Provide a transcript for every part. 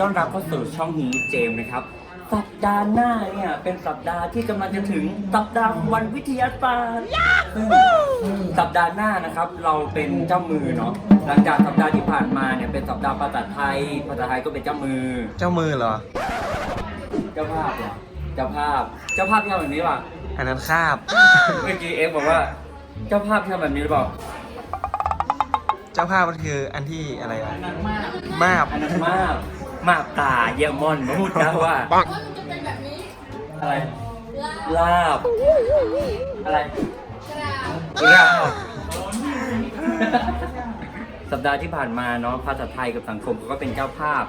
คนยินดีต้อนรับเข้าสู่ช่องฮีเจมส์นะครับ สัปดาห์หน้าเนี่ยเป็นสัปดาห์ที่กำลังจะถึงสัปดาห์วันวิทยาศาสตร์ซึ่งสัปดาห์หน้านะครับเราเป็นเจ้ามือเนาะหลังจากสัปดาห์ที่ผ่านมาเนี่ยเป็นสัปดาห์ภาษาไทยภาษาไทยก็เป็นเจ้ามือ เจ้ามือเหรอ เจ้าภาพเหรอเจ้าภาพเจ้าภาพที่ทำแบบนี้ป่ะอันนั้นคาบ เมื่อกี้เอฟบอกว่า เจ้าภาพที่ทำแบบนี้หรือเปล่าเจ้าภาพมันคืออันที่อะไรอะมาบ อันนั้นมาก มากตาเยี่ยมอนมาพูดนะว่า ปังว่ามันจะเป็นแบบนี้อะไร ลาลาบ อะไรกราบลาบสัปดาห์ที่ผ่านมาเนาะภาษาไทยกับสังคมเขาก็เป็นเจ้าภาพ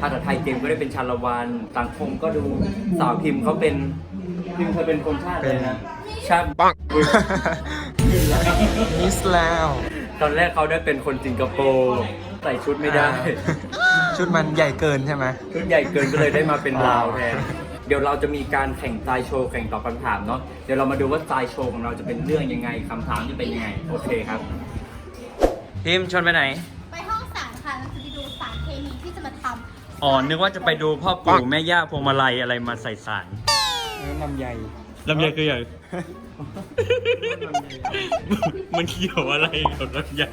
ภาษาไทยเจมส์ก็ได้เป็นชาละวันสังคมก็ดูสาวพิมพ์เขาเป็นพิมพ์เธอเป็นคนชาติเลยนะชาติปังมิสแล้ว ตอนแรกเขาได้เป็นคนสิงคโปร์ใส่ชุดไม่ได้ ชุดมันใหญ่เกินใช่ไหม ชุดใหญ่เกินก็เลยได้มาเป็นลาวแทน เดี๋ยวเราจะมีการแข่งทรายโชว์แข่งตอบคำถามเนาะ เดี๋ยวเรามาดูว่าทรายโชว์ของเราจะเป็นเรื่องยังไงคำถามจะเป็นยังไง โอเคครับพิมชวนไปไหน ไปห้องสารค่ะเราจะไปดูสารเคมีที่จะมาทอ๋อ นึกว่าจะไปดูพ่อปู่แม่ย่าพวงมาลัยอะไรมาใส่สารลำใหญ่ลำไยคือใหญ่มันเกี่ยวอะไรกับลำไย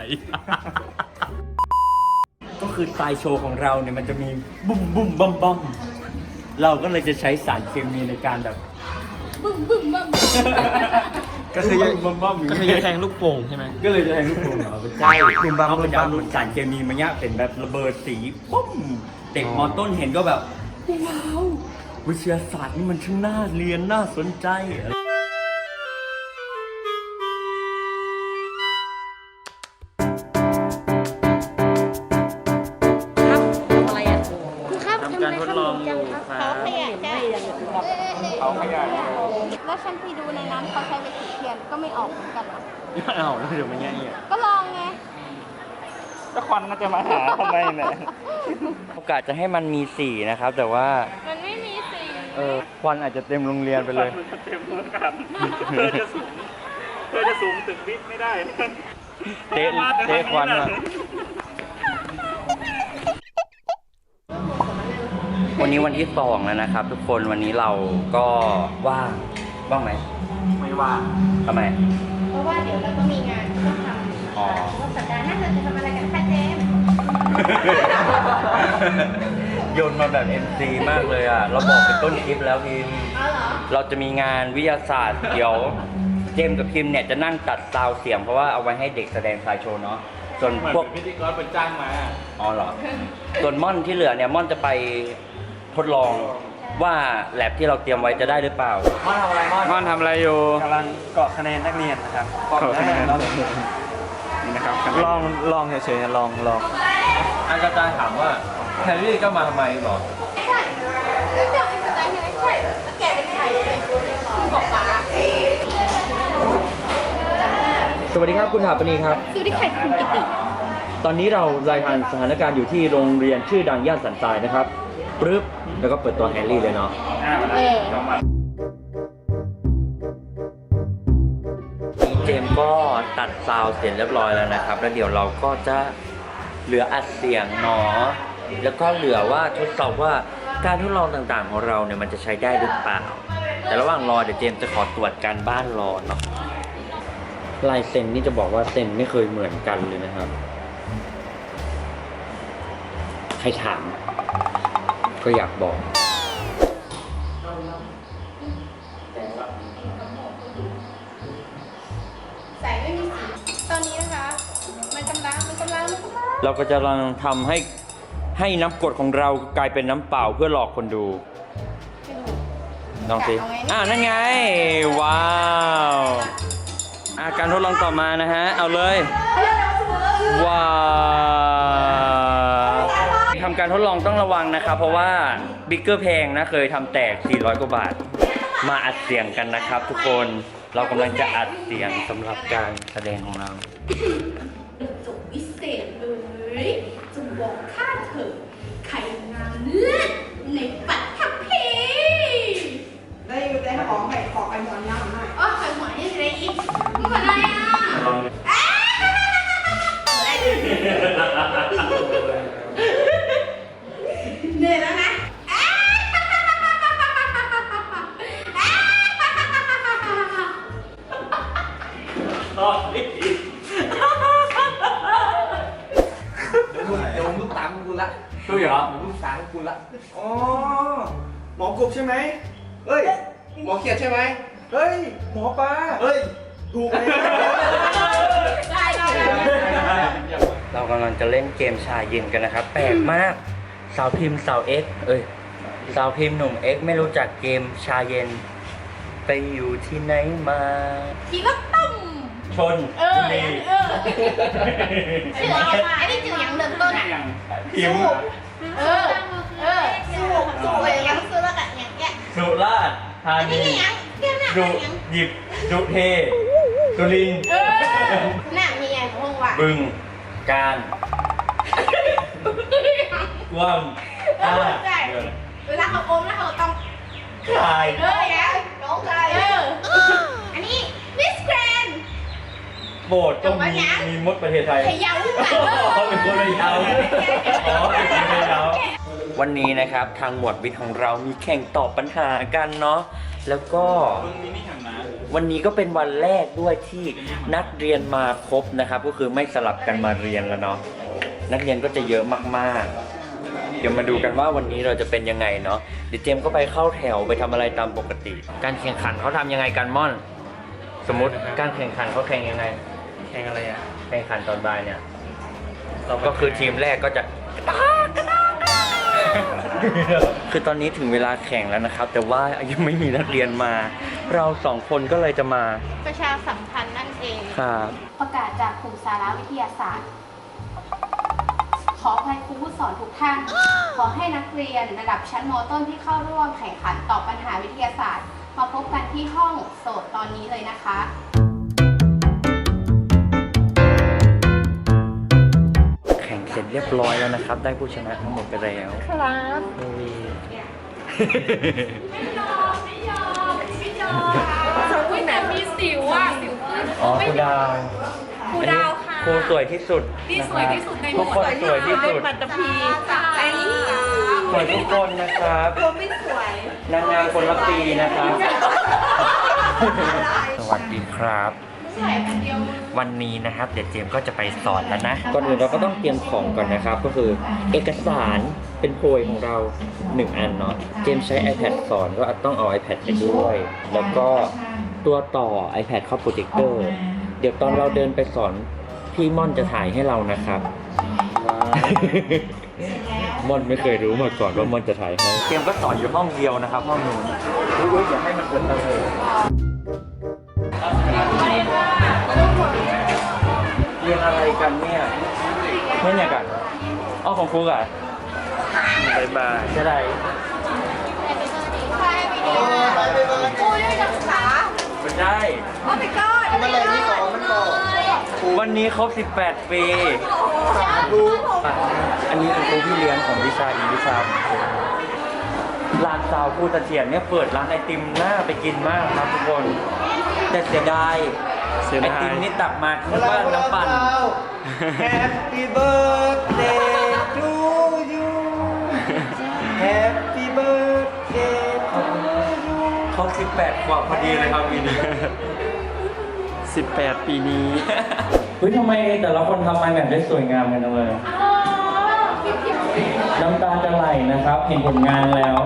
ก็คือทรายโชว์ของเราเนี่ยมันจะมีบุ้มบุ้มบัมบัมเราก็เลยจะใช้สารเคมีในการแบบำบึ้มบึ้มบึ้มก็คือบุ้มบัมบัมก็คือจะแทงลูกโป่งใช่ไหมก็เลยจะแทงลูกโป่งเหรอใช่บุ้มบัมเอาไปบุ้มจะบัเอามหลุดสารเคมีมาเนี้ยเป็นแบบระเบิดสีปุ้มเด็กมอต้นเห็นก็แบบว้าววิทยาศาสตร์นี่มันช่างน่าเรียนน่าสนใจ ฉันที่ดูในนั้นเขาใช้ไปสีเทียนก็ไม่ออกเหมือนกันหรออ้าวแล้วเดี๋ยวมันแง่เนี่ยก็ลองไง ก็ควันก็จะมาหาทำไมเนี่ยโอกาสจะให้มันมีสีนะครับ แต่ว่ามันไม่มีสีเออควันอาจจะเต็มโรงเรียนไปเลยเต็มมือกันเธอจะสูงเธอจะสูงตึกวิทย์ไม่ได้เตะเตะควันอะวันนี้วันที่สองแล้วนะครับ ทุกคนวันนี้เราก็ว่าง ว่างไหมไม่ว่าทำไม เพราะว่าเดี๋ยวเราก็มีงานที่ต้องทำอ๋อ ว่าสัปดาห์หน้าเราจะทำอะไรกันคะเจมส์โยนมาแบบ MC มากเลยอะ เราบอกเป็นต้นคลิปแล้วพิมพ์อ๋อเหรอ เราจะมีงานวิทยาศาสตร์ เดี๋ยวเจมส์กับพิมพ์เนี่ยจะนั่งตัดซาวด์เสียง เพราะว่าเอาไว้ให้เด็กแสดงสายโชว์เนาะ ส่วนเหมือนพวกพิธีกรเป็นจ้างมา อ๋อเหรอ ส่วนม่อนที่เหลือเนี่ยม่อนจะไปทดลอง ว่าแลบที่เราเตรียมไว้จะได้หรือเปล่า ม่อนทำอะไรม่อนม่อนทำอะไรอยู่กำลังเกาะคะแนนนักเรียนนะครับเกาะคะแนนนี่นะครับลองลองเฉยๆลองลองอันกระจายถามว่าแฮร์รี่ก็มาทำไมหรอใช่แล้วจะเป็นอะไรยังไงใช่แล้วแกเป็นใครคุณบอกป้าสวัสดีครับคุณถาปนีครับคือที่ใครคุณกิติ ตอนนี้เรารายงานสถานการณ์อยู่ที่โรงเรียนชื่อดังย่านสันทรายนะครับ ปึ๊บแล้วก็เปิดตัวแฮร์รี่เลยเนาะเออเจมส์ก็ตัดซาวด์เสร็จเรียบร้อยแล้วนะครับ แล้วเดี๋ยวเราก็จะเหลืออัดเสียงเนาะแล้วก็เหลือว่าทดสอบว่าการทดลองต่างๆของเราเนี่ยมันจะใช้ได้หรือเปล่า แต่ระหว่างรอเดี๋ยวเจมส์จะขอตรวจการบ้านรอเนาะลายเซ็นนี่จะบอกว่าเซ็นไม่เคยเหมือนกันเลยนะครับ ใครถาม ก็อยากบอกแสงไม่มีสีตอนนี้นะคะ มันกำลังมันกำลังมันกำลังเราก็จะกำลังทำให้ให้น้ำกรดของเรากลายเป็นน้ำเปล่าเพื่อหลอกคนดูลองสิเอาไงอ่านั่นไง ว้าวอ่าการทดลองต่อมานะฮะ เอาเลย ว้าวทำ การทดลองต้องระวังนะครับ เพราะว่าบิ๊กเกอร์แพงนะเคยทำแตก 400 กว่าบาท มาอัดเสียงกันนะครับ ทุกคนเรากำลังจะอัดเสียงสำหรับการแสดงของเราจบวิเศษเลยจงบอกข้าเถอะไข่งามเลือดในป ละดูเหรอลูกสาวกูละอ๋อหมอกบใช่ไหมเฮ้ย หมอเขียดใช่ไหมเฮ้ย หมอปลา เฮ้ย ถูกไหมได้ได้เรากำลังจะเล่นเกมชาเย็นกันนะครับ แปลกมาก สาวพิมพ์สาวเอ็กซ์เอ้ย สาวพิมพ์หนุ่มเอ็กซ์ไม่รู้จักเกมชาเย็น ไปอยู่ที่ไหนมา ทีก็ต้ม ชนเออบุรีเออชื่ออะไรอันนี้ชื่ออย่างเริ่มต้นอะอย่างพิมพ์เออเออสู้สู้อะไรยังสู้แล้วกันอย่างเงี้ยสุราษฎร์ธาอันนี้นียังเกี่ยวหน้าดุยังหยิบดุเทสุรินทร์เออหน้ามีไงพงว่ะบึงการกวางอ่าเวลาเขาอมแล้วเขาต้องคายเออยังน้องชายเออ อันนี้มิสแกรน โบสถ์ก็มีมีมดประเทศไทยพยาวกันเขาเป็นคนระยาวอ๋อเป็นคนระยาววันนี้นะครับทางหมวดวิทย์ของเรามีแข่งตอบปัญหากันเนาะแล้วก็มึงมีนี่แข่งนะวันนี้ก็เป็นวันแรกด้วยที่นักเรียนมาครบนะครับ ก็คือไม่สลับกันมาเรียนแล้วเนาะนักเรียนก็จะเยอะมากๆ เดี๋ยวมาดูกันว่าวันนี้เราจะเป็นยังไงเนาะเดี๋ยวเจมส์ก็ไปเข้าแถวไปทำอะไรตามปกติ การแข่งขันเขาทำยังไงกันม่อน สมมติการแข่งขันเขาแข่งยังไงแข่งอะไรอะ แข่งขันตอนบ่ายเนี่ย เราก็คือทีมแรกก็จะ คือตอนนี้ถึงเวลาแข่งแล้วนะครับ แต่ว่ายังไม่มีนักเรียนมา เราสองคนก็เลยจะมาประชาสัมพันธ์นั่นเอง ครับประกาศจากกลุ่มสาระวิทยาศาสตร์ ขออภัยครูผู้สอนทุกท่าน ขอให้นักเรียนระดับชั้นมต้นที่เข้าร่วมแข่งขันตอบปัญหาวิทยาศาสตร์ มาพบกันที่ห้องโสดตอนนี้เลยนะคะ ร็จเรียบร้อยแล้วนะครับ ได้ผู้ชนะทั้งหมดไปแล้วครับอุ้ยแต่มีสิวอะสิวขึ้นอ๋อครูดาวครูดาวค่ะครูสวยที่สุดนี่สวยที่สุดในหมทุวกดคนสวยที่สุดปัตตภีไอ้สวยทุกคนนะครับนางงามคนละปีนะครับ สวัสดีครับ วันนี้นะครับเดี๋ยวเจมส์ก็จะไปสอนแล้วนะ ก่อนอื่นเราก็ต้องเตรียมของก่อนนะครับ ก็คือเอกสารเป็นโพยของเรา 1 อันเนาะ เจมส์ใช้ iPad สอนก็ต้องเอา iPad ไปด้วย แล้วก็ตัวต่อ iPad เข้าโปรเจคเตอร์ เดี๋ยวตอนเราเดินไปสอนพี่ม่อนจะถ่ายให้เรานะครับม่อนไม่เคยรู้มาก่อนว่าม่อนจะถ่ายให้เกมก็สอนอยู่ห้องเดียวนะครับห้องนู้นอุ้ยอย่าให้มันเกิดระเบิด กันเนี่ยไม่เนี่ยกันอ๋อของครูกันบายบายจะได้กูยังจะศึกษาไม่ได้เอาไปก่อนมันเลยนี่ก่อนมันก่อนวันนี้ครบ 18 ปีอะอันนี้เป็นครูพี่เลี้ยงของวิชาอีกวิชาหลานสาวครูตะเทียนเนี่ยเปิดร้านไอติมหน้าไปกินมากครับทุกคน แต่เสียดาย เสียไอดาย ติมนี่ตักมาที่บ้านน้ำปั่น Happy birthday to you Happy birthday to you เขา18กว่าพอดีเลยครับปีนี้18 ปีนี้ เฮ้ยทำไมแต่ละคนทำไมแบบได้สวยงามกันจังเลย น้ำตาจะไหลนะครับ เห็นผลงานแล้ว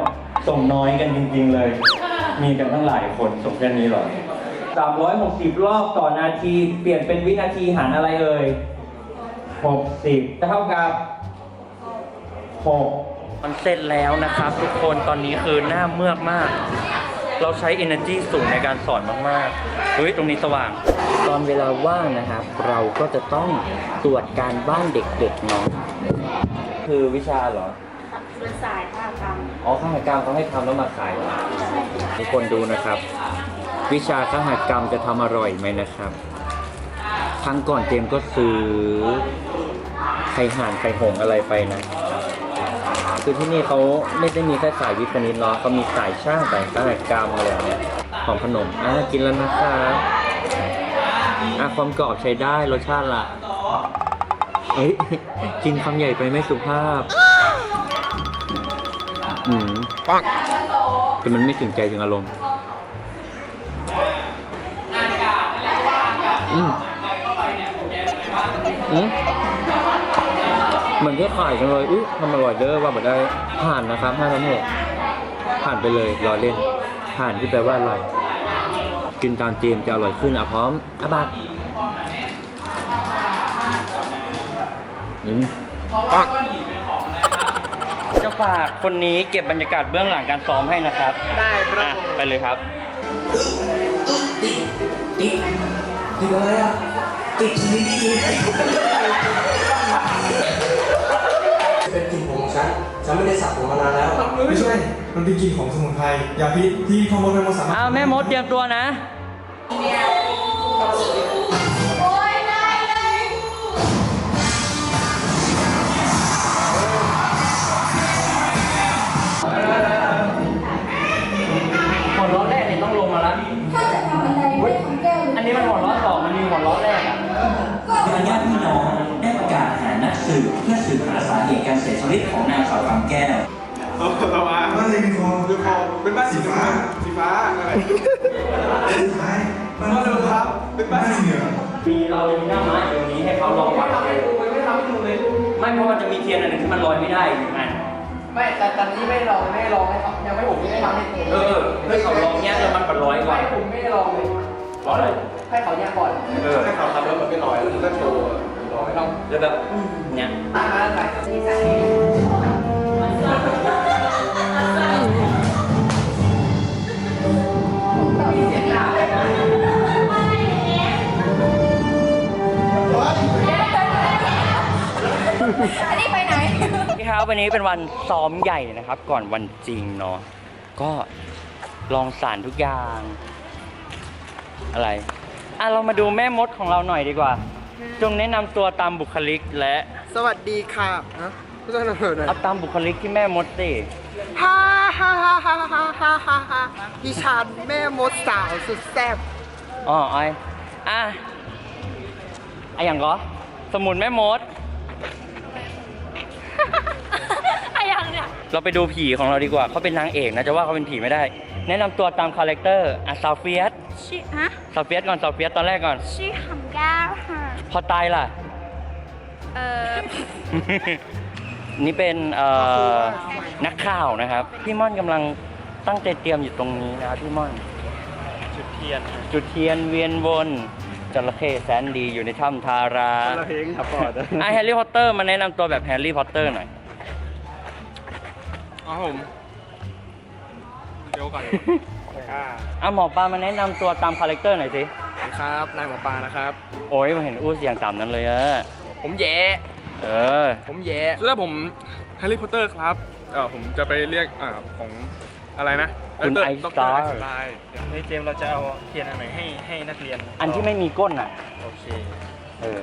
ส่งน้อยกันจริงๆเลย มีกันตั้งหลายคนส่งแค่นี้เหรอ 360 รอบต่อนาที เปลี่ยนเป็นวินาทีหารอะไรเอ่ย 60เท่ากับ 6 มันเสร็จแล้วนะครับ ทุกคนตอนนี้คือหน้าเมือกมาก เราใช้ energy สูงในการสอนมากๆ เฮ้ย ตรงนี้สว่าง ตอนเวลาว่างนะครับ เราก็จะต้องตรวจการบ้านเด็กๆเนาะคือวิชาเหรอเป็นสายภาคกรรมอ๋อข้าหกรรมเขาให้ทำแล้วมาขายเหรอทุกคนดูนะครับ วิชาข้าหกรรมจะทำอร่อยไหมนะครับ ครั้งก่อนเจมส์ก็ซื้อไข่ห่านไข่หงส์อะไรไปนะ คือที่นี่เขาไม่ได้มีแค่สายวิทย์คณิตหรอกเขามีสายช่างสายข้าหกรรมอะไรอย่างเงี้ยของขนมอะกินแล้วนะครับอะความกรอบใช้ได้รสชาติละเฮ้ยกินคำใหญ่ไปไม่สุภาพ อืมปังแต่มันไม่ถึงใจถึงอารมณ์ อืมอืมเหมือนที่ขายกันเลยอุ้ยทำอร่อยเด้อว่าแบบได้ผ่านนะครับห้าทั้งหกผ่านไปเลยรอเล่น ผ่านที่แปลว่าอร่อย กินตามเจมจะอร่อยขึ้นอะพร้อมอะบักอืมปักจะฝากคนนี้เก็บบรรยากาศเบื้องหลังการซ้อมให้นะครับ ได้ครับอะไปเลยครับ ติดอะไรอะติดชนิดนี้เป็นกลิ่นผมของฉัน ฉันไม่ได้สระผมมานานแล้ว ไม่ใช่ มันเป็นกลิ่นของสมุนไพร ยาพิษที่พ่อมดแม่มดสามารถอ้าวแม่มดเตรียมตัวนะ เพื่อสืบหาสาเหตุการเสียชีวิตของนางสาวคำแก้ว เออต่อมาบ้านเลยเป็นคอเป็นคอเป็นบ้านสีฟ้าสีฟ้าอะไรสีฟ้าบ้านเดิมครับ เป็นบ้านสีเหลืองมีเรามีหน้าไม้อยู่ตรงนี้ให้เขาลองวัดทำให้ดูไม่ทำให้ดูเลยไม่เพราะมันจะมีเทียนอันหนึ่งที่มันลอยไม่ได้อยู่อันไม่แต่ตอนนี้ไม่ลองไม่ลองให้เขายังไม่ผมยังไม่ทำให้ดูเออให้เขาลองเนี้ยแล้วมันก็ร้อยกว่าไม่ผมไม่ลองเลยร้อยเลยให้เขาแยกก่อน เออให้เขาทำแล้วมันไม่ลอยแล้วมันก็โชว์ ลอยลองแล้วแบบเนี่ยตาอันนี้ไปไหน พี่ครับวันนี้เป็นวันซ้อมใหญ่นะครับ ก่อนวันจริงเนาะก็ลองสารทุกอย่าง อะไร อะ เรามาดูแม่มดของเราหน่อยดีกว่า จงแนะนำตัวตามบุคลิกและสวัสดีค่ะฮะไม่ใช่หน่อยหน่อยเอาตามบุคลิกที่แม่มดสิฮ่าฮ่าฮ่าฮ่าฮ่าฮ่าฮ่าฮ่าดิฉันแม่มดสาวสุดแซ่บอ๋อไอยอะไอะอย่างก็สมุนแม่มด อะไรอย่างเนี่ยเราไปดูผีของเราดีกว่าเขาเป็นนางเอกนะจะว่าเขาเป็นผีไม่ได้ แนะนำตัวตามคาแรคเตอร์อะซาเฟียส ชื่อฮะซาเฟียสก่อนซาเฟียสตอนแรกก่อน ชื่อคำก้าวค่ะพอตายล่ะ เออนี่เป็นเอ่อนักข่าวนะครับ พี่ม่อนกำลังตั้งใจเตรียมอยู่ตรงนี้นะครับพี่ม่อน จุดเทียนจุดเทียนเวียนวนจระเข้แสนดีอยู่ในถ้ำทาราเราเพลงครับปอดไอะแฮร์รี่พอตเตอร์มาแนะนำตัวแบบแฮร์รี่พอตเตอร์หน่อยอ๋อผมเดี๋ยวก่อน อะหมอปลามาแนะนำตัวตามคาแรคเตอร์หน่อยสิครับนายหมอปลานะครับ โอ้ยมาเห็นอู้เสียงต่ำนั้นเลยอะผมแย่เออ ผมแย่แล้วผมแฮร์รี่พอตเตอร์ครับเออผมจะไปเรียกอ่าของอะไรนะคุณไอสตาร์ไลน์ในเจมส์เราจะเอาเทียนอันไหนให้ให้นักเรียนอันที่ไม่มีก้นอะ โอเค เออ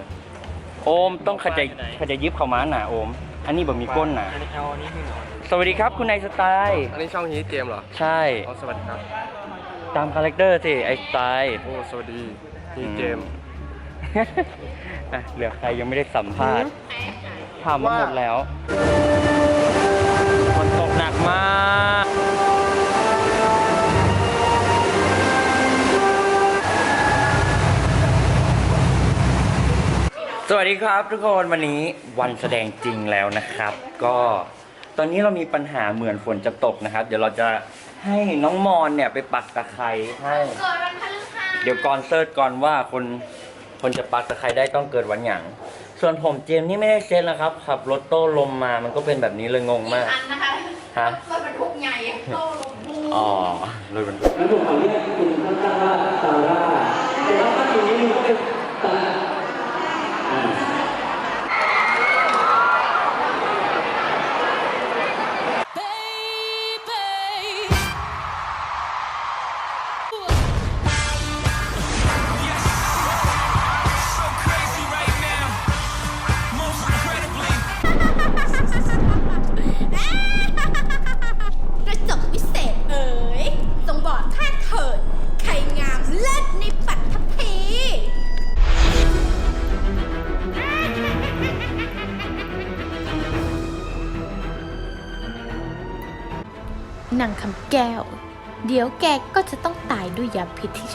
โอมต้องขจายขจายยิบเข้ามาหน่ะโอม อันนี้แบบมีก้นน่ะ อันนี้เอาอันนี้ขึ้นหน่อย สวัสดีครับคุณไอสไตล์อันนี้ช่องฮีทเกมเหรอ ใช่อ๋อสวัสดีครับ ตามคาแรคเตอร์สิไอสไตล์โอ้สวัสดีฮีทเกมอะเหลือใครยังไม่ได้สัมภาษณ์ถามมาหมดแล้วฝนตกหนักมากสวัสดีครับทุกคนวันนี้วันแสดงจริงแล้วนะครับ ก็ ตอนนี้เรามีปัญหาเหมือนฝนจะตกนะครับ เดี๋ยวเราจะให้น้องมอนเนี่ยไปปักตะไคร้ให้ เกิดวันพฤหัสเดี๋ยวก่อนเซิร์ชก่อนว่าคนคนจะปักตะไคร้ได้ต้องเกิดวันหยังส่วนผมเจมส์นี่ไม่ได้เซ็ตแล้วครับขับรถโต้ลมมามันก็เป็นแบบนี้เลยงงมาก อันนะคะฮะ รถบรรทุกใหญ่โตลงบูอ๋อเลยมัน แล้วผมขอเรียกคุณข้างๆว่าซาร่าแต่ว่าถ้าอยู่นี่ก็เป็น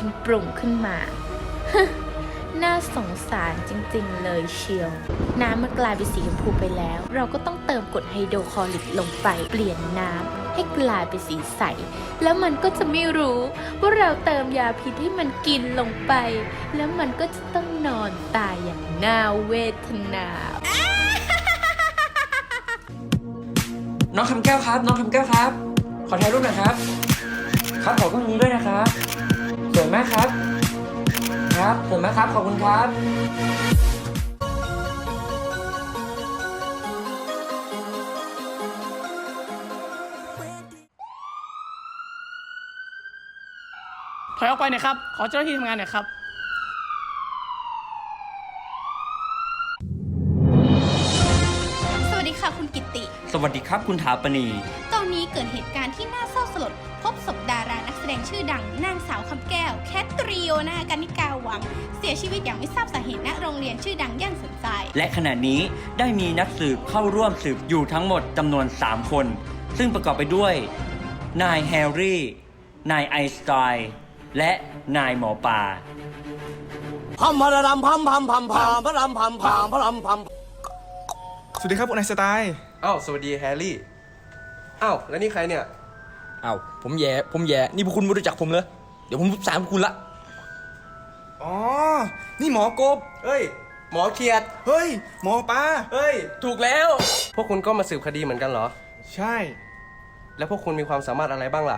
ฉันปรุงขึ้นมานน่าสงสารจริงๆ เลยเชียว น้ำมันกลายเป็นสีชมพูไปแล้ว เราก็ต้องเติมกรดไฮโดรคลอริกลงไปเปลี่ยนน้ำให้กลายเป็นสีใส แล้วมันก็จะไม่รู้ ว่าเราเติมยาพิษให้มันกินลงไป แล้วมันก็จะต้องนอนตายอย่างน่าเวทนาน้องคำแก้วครับ น้องคำแก้วครับ ขอถ่ายรูปหน่อยครับ ครับขอกล้องนี้ด้วยนะครับ สวยมากครับ ครับสวยมากครับ ขอบคุณครับถอยออกไปหน่อยครับ ขอเจ้าหน้าที่ทำงานหน่อยครับ สวัสดีค่ะคุณกิตติ สวัสดีครับคุณถาปณี ตอนนี้เกิดเหตุการณ์ที่น่าเศร้าสลด พบศพดารานักแสดงชื่อดังนางสาวคำแก้วแคทริ โอนาการนิกาหวัง เสียชีวิตอย่างไม่ทราบสาเหตุณโรงเรียนชื่อดังย่านสนใจ และขณะนี้ได้มีนักสืบเข้าร่วมสืบอยู่ทั้งหมดจำนวน 3 คน ซึ่งประกอบไปด้วย นายแฮร์รี่ นายไอน์สไตน์และนายหมอปลาพัมพะรำพัมพัมพัมพัมพะรำพัมพัมพะรำพัมสวัสดีครับคุณไอน์สไตล์อ้าวสวัสดีแฮร์รี่ อ้าวแล้วนี่ใครเนี่ย อ้าวผมแย่ผมแย่นี่พวกคุณไม่รู้จักผมเลย เดี๋ยวผมสามพวกคุณละ อ๋อ นี่หมอกบ เฮ้ย หมอเขียด เฮ้ย หมอปลา เฮ้ย ถูกแล้ว พวกคุณก็มาสืบคดีเหมือนกันเหรอ ใช่ แล้วพวกคุณมีความสามารถอะไรบ้างล่ะ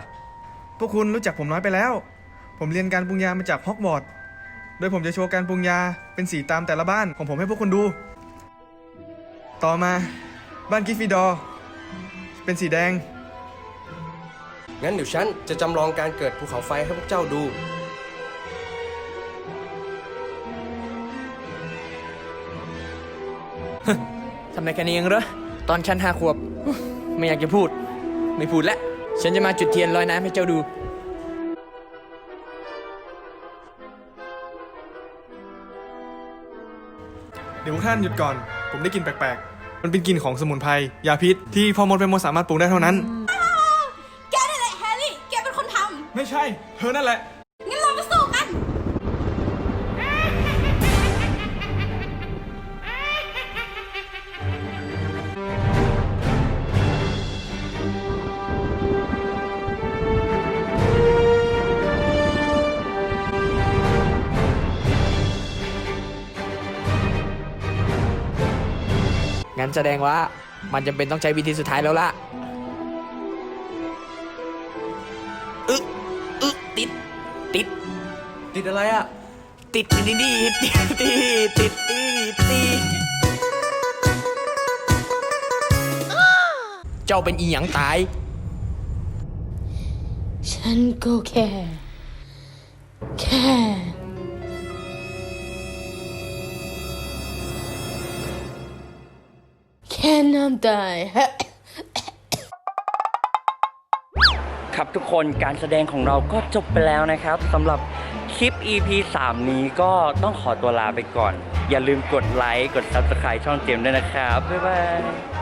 พวกคุณรู้จักผมน้อยไปแล้ว ผมเรียนการปรุงยามาจากฮอกวอตส์ โดยผมจะโชว์การปรุงยาเป็นสีตามแต่ละบ้านของผมให้พวกคุณดู ต่อมาบ้านกิฟฟิดอร์ เป็นสีแดง งั้นเดี๋ยวฉันจะจำลองการเกิดภูเขาไฟให้พวกเจ้าดู ได้แค่นี้เองเหรอ ตอนฉันห้าขวบ ไม่อยากจะพูด ไม่พูดแล้วฉันจะมาจุดเทียนลอยน้ำให้เจ้าดูเดี๋ยวพวกท่านหยุดก่อน ผมได้กลินแปลกๆ มันเป็นกลิ่นของสมุนไพร ยาพิษ ที่พอมดเป็นมดสามารถปรุงได้เท่านั้น แกนั่นแหละแฮร์รี่ แกเป็นคนทไม่ใช่ เธอนั่นแหละำงั้นเรามาสู้ งั้นแสดงว่ามันจำเป็นต้องใช้วิธีสุดท้ายแล้วล่ะอึ๊อึ๊ติด ติด ติดอะไรอะ ติดติดติดติดติดติดติดเจ้าเป็นอีหยังตาย ฉันก็แค่ แค่ ค่น้ำตายครับทุกคนการแสดงของเราก็จบไปแล้วนะครับสำหรับคลิป EP 3 นี้ก็ต้องขอตัวลาไปก่อน อย่าลืมกดไลค์ กด Subscribe ช่องเจมส์ด้วยนะครับ บ๊ายบาย